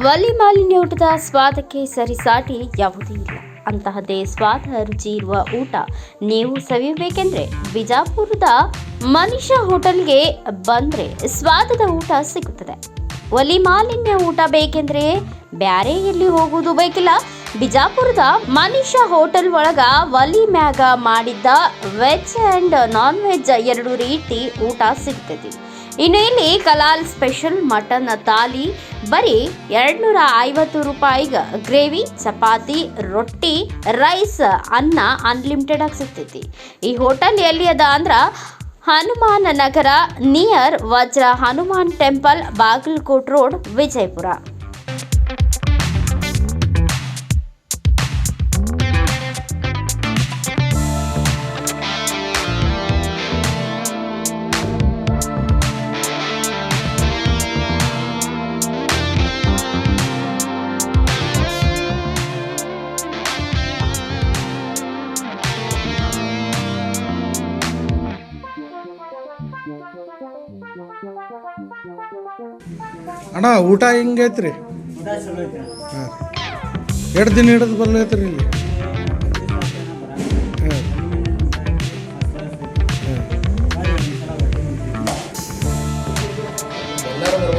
ಒಲಿ ಮಾಲಿನ್ಯ ಊಟದ ಸ್ವಾದಕ್ಕೆ ಸರಿಸಾಟಿ ಯಾವುದೇ ಇಲ್ಲ. ಅಂತಹದ್ದೇ ಸ್ವಾದ ರುಚಿ ಇರುವ ಊಟ. ನೀವು ಸವಿಯಬೇಕೆಂದ್ರೆ ಬಿಜಾಪುರದ ಮನಿಷಾ ಹೋಟೆಲ್ಗೆ ಬಂದ್ರೆ ಸ್ವಾದದ ಊಟ ಸಿಗುತ್ತದೆ. ಒಲಿ ಮಾಲಿನ್ಯ ಊಟ ಬೇಕೆಂದ್ರೆ ಬ್ಯಾರೆ ಎಲ್ಲಿ ಹೋಗುವುದು ಬೇಕಿಲ್ಲ. ಬಿಜಾಪುರದ ಮನಿಷಾ ಹೋಟೆಲ್ ಒಳಗ ಒಲಿ ಮ್ಯಾಗ ಮಾಡಿದ್ದ ವೆಜ್ ಅಂಡ್ ನಾನ್ ವೆಜ್ ಎರಡು ರೀತಿ ಊಟ ಸಿಗ್ತೈತಿ ಇನ್ನು ಇಲ್ಲಿ ಕಲಾಲ್ ಸ್ಪೆಷಲ್ ಮಟನ್ ತಾಲಿ, ಬರೀ ಎರಡ್ನೂರ ಐವತ್ತು ರೂಪಾಯಿಗೆ ಗ್ರೇವಿ, ಚಪಾತಿ, ರೊಟ್ಟಿ, ರೈಸ್, ಅನ್ನ ಅನ್ಲಿಮಿಟೆಡ್ ಆಗಿ ಸಿಗ್ತೈತಿ. ಈ ಹೋಟೆಲ್ ಎಲ್ಲಿ ಅದ ಅಂದ್ರೆ Hanuman Nagar near Vajra Hanuman temple Bagalkot road Vijayapura. ಅಣ್ಣ ಊಟ ಹಿಂಗೈತ್ರಿ ಹಾಂ. ಎರಡು ದಿನ ಹಿಡಿದು ಬರ್ಲೈತ್ರಿ ಇಲ್ಲಿ? ಹಾಂ. ಎಲ್ಲರೂ